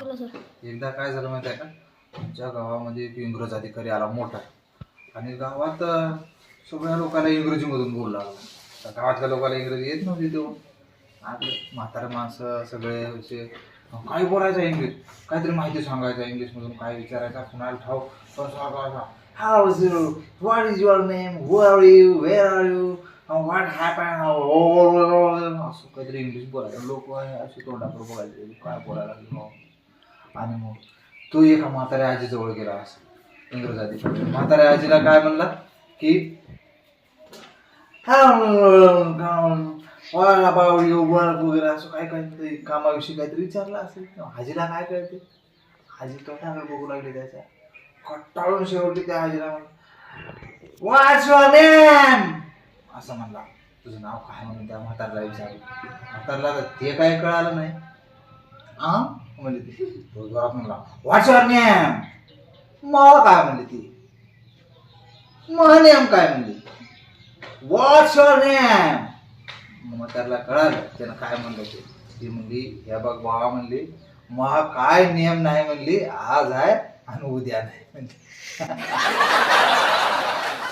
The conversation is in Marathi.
एकदा काय झालं माहिती आहे का? आमच्या गावामध्ये एक इंग्रज अधिकारी आला मोठा. आणि गावात सगळ्या लोकांना इंग्रजीमधून बोलला. त्या गावातल्या लोकांना इंग्रजी येत नव्हती तो. आपले म्हातारे माणसं सगळे असे काय बोलायचं इंग्लिश? काहीतरी माहिती सांगायचं इंग्लिशमधून काय विचारायचं? कुणाला ठाव how is you what is your name who are you where are you what happen असं काहीतरी इंग्लिश बोलायचं. लोक असे तोंडाकडे बोलायचे काय बोलायला लागले आणि मग तो एका म्हाताऱ्या आजीजवळ गेला असं इंग्रज म्हाताऱ्या आजीला काय म्हणला? की बावळी वगैरे असं काय काय कामाविषयी काहीतरी विचारलं असेल आजीला काय कळते? आजी तोंडाकडे बघू लागली त्याच्या. कट्टाळून शेवटी त्या आजीला व्हॉट्स असं म्हणला. तुझं नाव काय म्हणून त्या म्हातारला विचारलं? म्हातारला ते काय कळालं नाही. आ? म्हणली ती. तो जोरात म्हणला व्हॉट्स युअर नेम मावा काय? म्हणली ती. मह नेम काय? म्हणली. व्हॉट्स युअर नेम मग त्याला कळालं त्यानं काय म्हणलं ते. ती म्हणली हे बघ बाबा म्हणली महा काय नियम नाही म्हणली आज आहे आणि उद्या नाही म्हणली.